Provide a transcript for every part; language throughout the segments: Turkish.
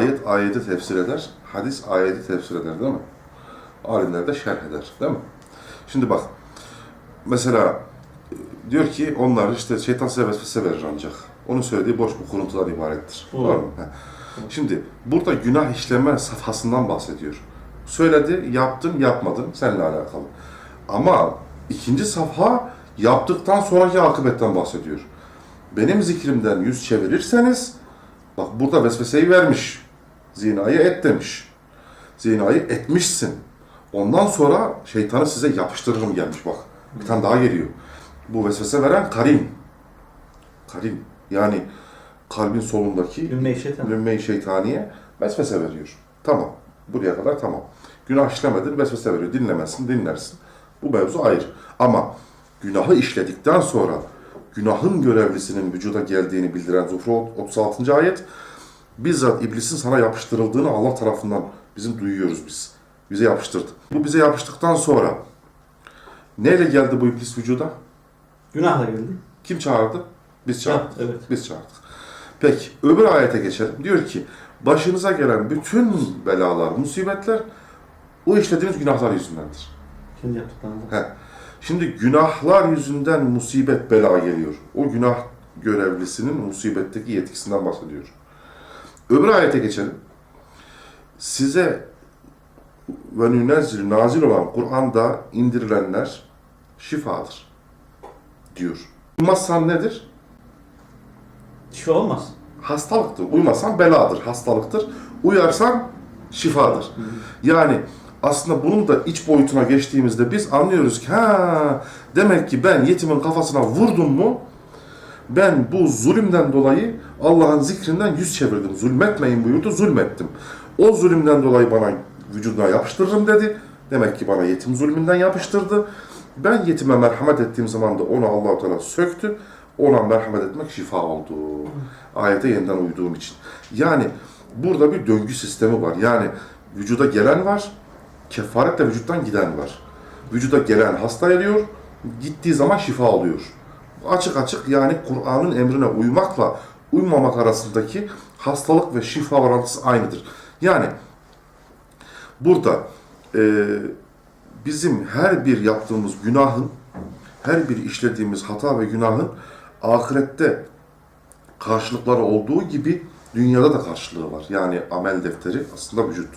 ayet ayeti tefsir eder, hadis ayeti tefsir eder değil mi? Alimler de şerh eder değil mi? Şimdi bak, mesela e, diyor ki onlar işte şeytan size vesvese verir ancak. Onun söylediği boş bu kuruntudan ibarettir. Doğru. Doğru mu? He. Şimdi burada günah işleme safhasından bahsediyor. Söyledi, yaptın, yapmadın, seninle alakalı. Ama ikinci safha yaptıktan sonraki akıbetten bahsediyor. Benim zikrimden yüz çevirirseniz, bak burada vesveseyi vermiş. Zinayı et demiş. Zinayı etmişsin. Ondan sonra şeytanı size yapıştırırım gelmiş bak. Bir tane daha geliyor. Bu vesvese veren karin. Karin. Yani kalbin solundaki Ümme şeytan. lümme-i şeytaniye vesvese veriyor. Tamam. Buraya kadar tamam. Günah işlemedin, vesvese veriyor. Dinlemezsin, dinlersin. Bu mevzu ayrı. Ama günahı işledikten sonra günahın görevlisinin vücuda geldiğini bildiren Zuhru 36. ayet bizzat iblisin sana yapıştırıldığını Allah tarafından bizim duyuyoruz biz. Bize yapıştırdı. Bu bize yapıştıktan sonra neyle geldi bu iblis vücuda? Günahla geldi. Kim çağırdı? Biz çağırdık. Evet. Biz çağırdık. Peki öbür ayete geçelim. Diyor ki başınıza gelen bütün belalar, musibetler o işlediğiniz günahlar yüzündendir. Kendi yaptıklarında. He. Şimdi günahlar yüzünden musibet bela geliyor. O günah görevlisinin musibetteki yetkisinden bahsediyor. Öbür ayete geçelim. Size ve nünezzil nazil olan Kur'an'da indirilenler şifadır diyor. Uymazsan nedir? Şifa olmaz. hastalıktır. Uymasan beladır, hastalıktır. Uyarsan şifadır. Yani aslında bunun da iç boyutuna geçtiğimizde biz anlıyoruz ki ha demek ki ben yetimin kafasına vurdum mu ben bu zulümden dolayı Allah'ın zikrinden yüz çevirdim. Zulmetmeyin buyurdu, zulmettim. O zulümden dolayı bana vücuduna yapıştırırım dedi. Demek ki bana yetim zulmünden yapıştırdı. Ben yetime merhamet ettiğim zaman da onu Allah-u Teala söktü. Ona merhamet etmek şifa oldu. Ayete yeniden uyduğum için. Yani burada bir döngü sistemi var. Yani vücuda gelen var, kefaretle vücuttan giden var. Vücuda gelen hasta ediyor, gittiği zaman şifa oluyor. Açık açık yani Kur'an'ın emrine uymakla uymamak arasındaki hastalık ve şifa orantısı aynıdır. Yani burada e, bizim her bir yaptığımız günahın, her bir işlediğimiz hata ve günahın ahirette karşılıkları olduğu gibi dünyada da karşılığı var. Yani amel defteri aslında vücut.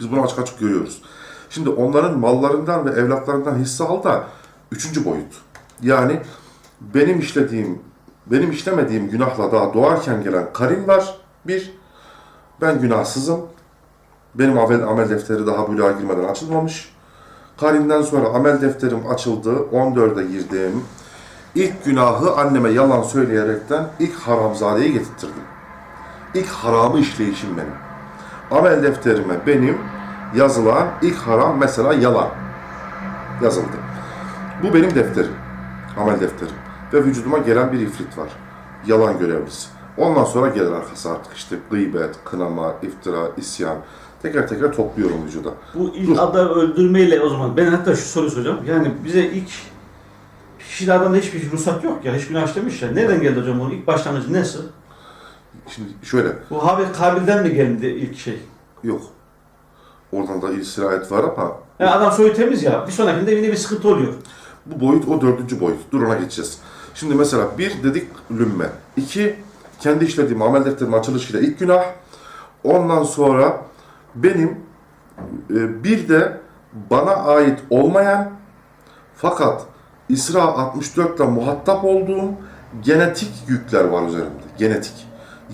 Biz bunu açık açık görüyoruz. Şimdi onların mallarından ve evlatlarından hisse al da üçüncü boyut. Yani benim işlediğim, benim işlemediğim günahla daha doğarken gelen karin var. Bir, ben günahsızım. Benim amel, amel defteri daha buluğa girmeden açılmamış. Karinden sonra amel defterim açıldı. 14'e girdim. İlk günahı anneme yalan söyleyerekten ilk haramzadeyi getirttirdim. İlk haramı işleyişim benim. Amel defterime benim yazılan ilk haram mesela yalan yazıldı. Bu benim defterim. Amel defterim. Ve vücuduma gelen bir ifrit var. Yalan görevlisi. Ondan sonra gelir arkası artık işte gıybet, kınama, iftira, isyan. Tekrar tekrar topluyorum vücuda. Bu ilk Dur. adam öldürmeyle o zaman ben hatta şu soruyu soracağım. Yani bize ilk kişide adamda hiçbir ruhsat yok ya. Hiç günah işlemiş ya. Nereden geldi hocam bunun ilk başlangıcı nasıl? Şimdi şöyle, Bu Habil Kabil'den mi geldi ilk şey? yok. Oradan da sirayet var ama Yani adam soyu temiz ya. Bir sonrakinde yine bir sıkıntı oluyor. Bu boyut o dördüncü boyut. Dur ona geçeceğiz. Şimdi mesela bir dedik lümme. İki, kendi işlediğim amel defterimin açılışıyla ilk günah. Ondan sonra benim e, bir de bana ait olmayan fakat İsra 64'te muhatap olduğum genetik yükler var üzerimde. Genetik.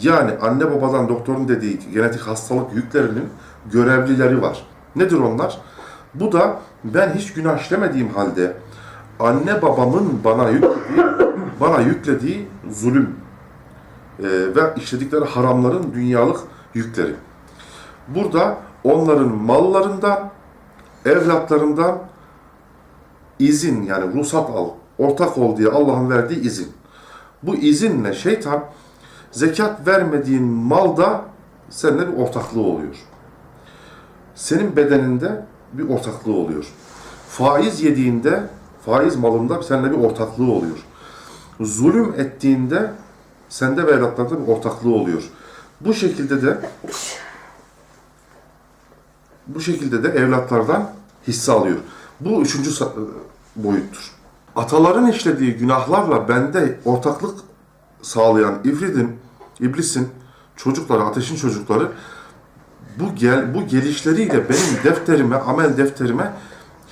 Yani anne babadan doktorun dediği genetik hastalık yüklerinin görevlileri var. Nedir onlar? Bu da ben hiç günah işlemediğim halde anne babamın bana yüklediği, bana yüklediği zulüm e, ve işledikleri haramların dünyalık yükleri. Burada onların mallarından, evlatlarından izin yani ruhsat al, ortak ol diye Allah'ın verdiği izin. Bu izinle şeytan zekat vermediğin malda seninle bir ortaklığı oluyor. Senin bedeninde bir ortaklığı oluyor. Faiz yediğinde, faiz malında seninle bir ortaklığı oluyor. Zulüm ettiğinde sende ve evlatlarda bir ortaklığı oluyor. Bu şekilde de bu şekilde de evlatlardan hisse alıyor. Bu üçüncü sa- boyuttur. Ataların işlediği günahlarla bende ortaklık sağlayan ifridin, iblisin çocukları, ateşin çocukları bu gel bu gelişleriyle benim defterime, amel defterime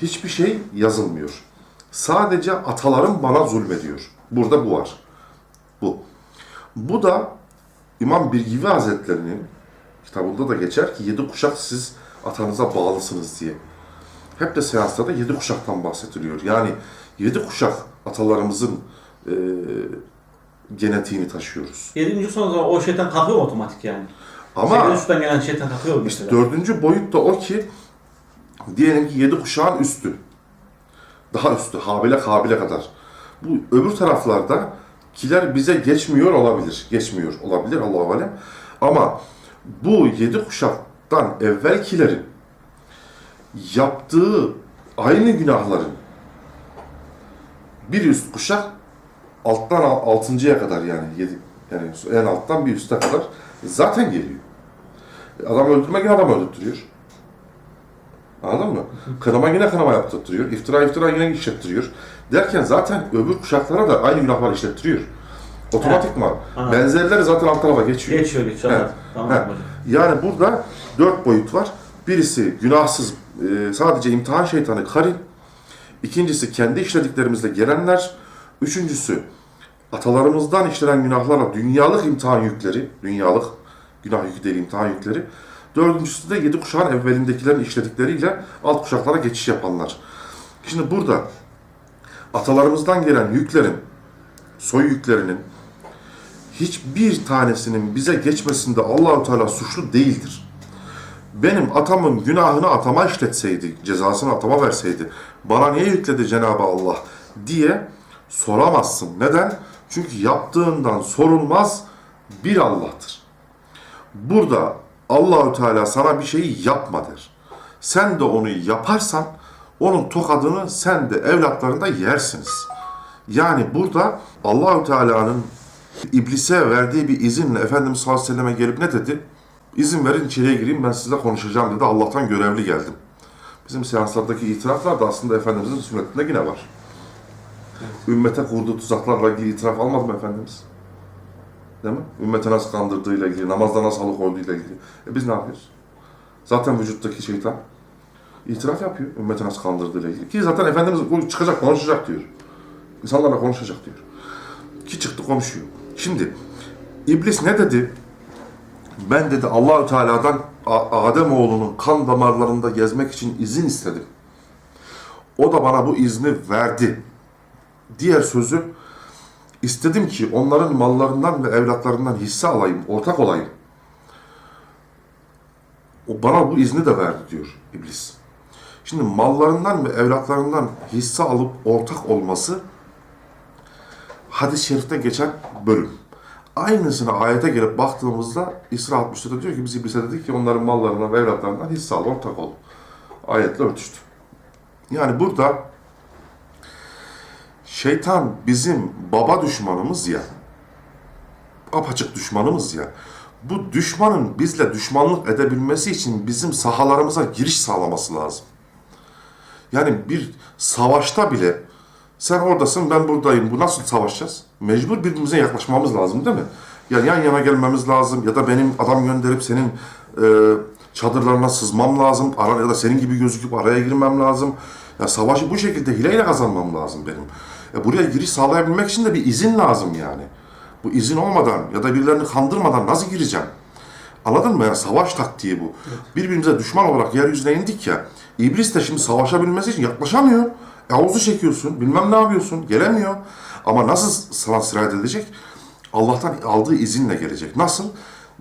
hiçbir şey yazılmıyor. Sadece atalarım bana zulmediyor. Burada bu var. Bu. Bu da İmam Birgivi Hazretleri'nin kitabında da geçer ki yedi kuşak siz atanıza bağlısınız diye. Hep de seansta da yedi kuşaktan bahsediliyor. Yani yedi kuşak atalarımızın e, genetiğini taşıyoruz. Yedinci son zaman o şeytan kalkıyor otomatik yani? Ama Sekizinci üstten gelen şeytan kalkıyor mu İşte mesela? dördüncü boyut da o ki diyelim ki yedi kuşağın üstü. Daha üstü. Habile kabile kadar. Bu öbür taraflarda kiler bize geçmiyor olabilir. Geçmiyor olabilir Allah alem. Ama bu yedi kuşaktan evvelkilerin yaptığı aynı günahların bir üst kuşak alttan al- altıncıya kadar yani yedi yani en alttan bir üste kadar zaten geliyor. Adam öldürmek adam öldürtüyor. Anladın mı? Kınama yine kınama yaptırtıyor. İftira iftira yine işlettiriyor. Derken zaten öbür kuşaklara da aynı günahlar işlettiriyor. Otomatikman. Anladım. Benzerleri zaten alt tarafa geçiyor. Geçiyor geçiyor. Evet. Tamam Evet. Yani burada dört boyut var. Birisi günahsız, e, sadece imtihan şeytanı karin. İkincisi kendi işlediklerimizle gelenler. Üçüncüsü atalarımızdan işlenen günahlarla dünyalık imtihan yükleri, dünyalık günah yükü değil imtihan yükleri. Dördüncüsü de yedi kuşağın evvelindekilerin işledikleriyle alt kuşaklara geçiş yapanlar. Şimdi burada atalarımızdan gelen yüklerin, soy yüklerinin hiçbir tanesinin bize geçmesinde Allahu Teala suçlu değildir. Benim atamın günahını atama işletseydi, cezasını atama verseydi, bana niye yükledi Cenab-ı Allah diye soramazsın. Neden? Çünkü yaptığından sorulmaz bir Allah'tır. Burada Allahü Teala sana bir şeyi yapma der. Sen de onu yaparsan onun tokadını sen de evlatlarında yersiniz. Yani burada Allahü Teala'nın iblise verdiği bir izinle Efendimiz sallallahu aleyhi ve selleme gelip ne dedi? İzin verin içeriye gireyim ben sizle konuşacağım dedi. Allah'tan görevli geldim. Bizim seanslardaki itiraflar da aslında Efendimizin sünnetinde yine var. Ümmete kurduğu tuzaklarla ilgili itiraf almadı mı Efendimiz? Değil mi? Ümmete nasıl kandırdığıyla ilgili, namazda nasıl alıkoyduğuyla ilgili. E biz ne yapıyoruz? Zaten vücuttaki şeytan itiraf yapıyor ümmete nasıl kandırdığıyla ilgili. Ki zaten Efendimiz çıkacak konuşacak diyor. İnsanlarla konuşacak diyor. Ki çıktı konuşuyor. Şimdi iblis ne dedi? Ben dedi Allahü Teala'dan Adem oğlunun kan damarlarında gezmek için izin istedim. O da bana bu izni verdi. Diğer sözü istedim ki onların mallarından ve evlatlarından hisse alayım, ortak olayım. O bana bu izni de verdi diyor iblis. Şimdi mallarından ve evlatlarından hisse alıp ortak olması hadis-i şerifte geçen bölüm. Aynısını ayete gelip baktığımızda İsra 60'ta diyor ki biz iblise dedik ki onların mallarından ve evlatlarından hisse al, ortak ol. Ayetle örtüştü. Yani burada şeytan bizim baba düşmanımız ya, apaçık düşmanımız ya, bu düşmanın bizle düşmanlık edebilmesi için bizim sahalarımıza giriş sağlaması lazım. Yani bir savaşta bile sen oradasın ben buradayım. Bu nasıl savaşacağız? Mecbur birbirimize yaklaşmamız lazım değil mi? Yani yan yana gelmemiz lazım ya da benim adam gönderip senin e, çadırlarına sızmam lazım. Ara, ya da senin gibi gözüküp araya girmem lazım. Ya savaşı bu şekilde hileyle kazanmam lazım benim. Ya buraya giriş sağlayabilmek için de bir izin lazım yani. Bu izin olmadan ya da birilerini kandırmadan nasıl gireceğim? Anladın mı? Yani savaş taktiği bu. Birbirimize düşman olarak yeryüzüne indik ya. İblis de şimdi savaşabilmesi için yaklaşamıyor. E, havuzu çekiyorsun, bilmem ne yapıyorsun, gelemiyor. Ama nasıl sana sirayet edecek? Allah'tan aldığı izinle gelecek. Nasıl?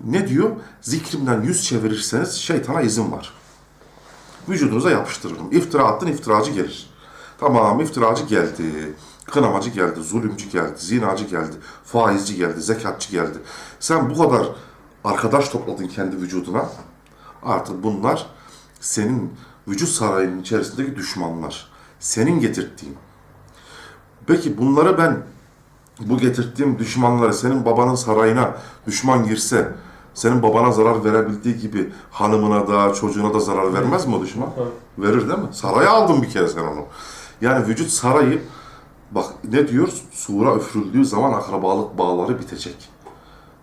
Ne diyor? Zikrimden yüz çevirirseniz şeytana izin var. Vücudunuza yapıştırırım. İftira attın, iftiracı gelir. Tamam, iftiracı geldi. Kınamacı geldi, zulümcü geldi, zinacı geldi, faizci geldi, zekatçı geldi. Sen bu kadar arkadaş topladın kendi vücuduna. Artık bunlar senin vücut sarayının içerisindeki düşmanlar. Senin getirttiğin. Peki bunları ben bu getirttiğim düşmanları senin babanın sarayına düşman girse Senin babana zarar verebildiği gibi hanımına da çocuğuna da zarar vermez mi o düşman? Verir değil mi? Saraya aldın bir kere sen onu. Yani vücut sarayı bak ne diyor? Sura üfürüldüğü zaman akrabalık bağları bitecek.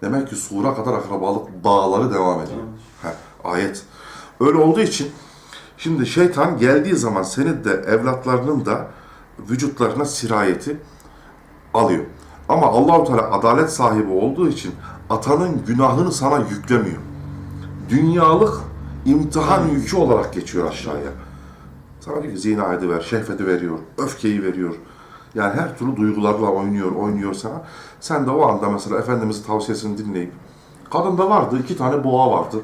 Demek ki sura kadar akrabalık bağları devam ediyor. Heh, ayet. Öyle olduğu için şimdi şeytan geldiği zaman senin de evlatlarının da vücutlarına sirayeti alıyor. Ama Allahu Teala adalet sahibi olduğu için atanın günahını sana yüklemiyor. Dünyalık imtihan yükü olarak geçiyor aşağıya. Sana diyor ki zina ediver, şehveti veriyor, öfkeyi veriyor. Yani her türlü duygularla oynuyor, oynuyor sana. Sen de o anda mesela Efendimizin tavsiyesini dinleyip, kadında vardı, iki tane boğa vardı.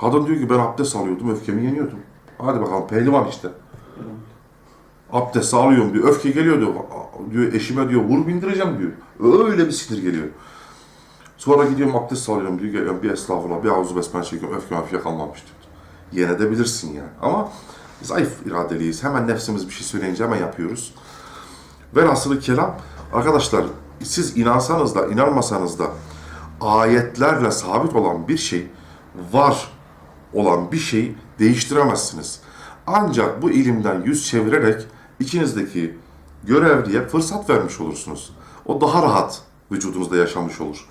Kadın diyor ki ben abdest alıyordum, öfkemi yeniyordum. Hadi bakalım pehlivan işte. Abdest alıyorum diyor, öfke geliyor diyor. diyor eşime diyor, vur bindireceğim diyor. Öyle bir sinir geliyor. Sonra gidiyorum abdest alıyorum diyor, geliyorum bir estağfurullah, bir havzu besmele çekiyorum, öfke öfke kalmamış diyor. Yenedebilirsin yani. Ama zayıf iradeliyiz. Hemen nefsimiz bir şey söyleyince hemen yapıyoruz. Velhasılı kelam, arkadaşlar siz inansanız da inanmasanız da ayetlerle sabit olan bir şey var olan bir şeyi değiştiremezsiniz. Ancak bu ilimden yüz çevirerek içinizdeki görevliye fırsat vermiş olursunuz. O daha rahat vücudunuzda yaşamış olur.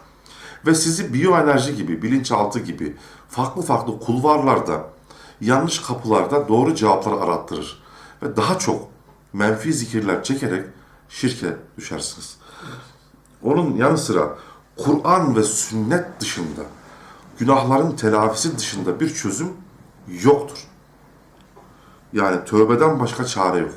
Ve sizi biyoenerji gibi, bilinçaltı gibi farklı farklı kulvarlarda, yanlış kapılarda doğru cevapları arattırır. Ve daha çok menfi zikirler çekerek şirke düşersiniz. Onun yanı sıra Kur'an ve sünnet dışında, günahların telafisi dışında bir çözüm yoktur. Yani tövbeden başka çare yok.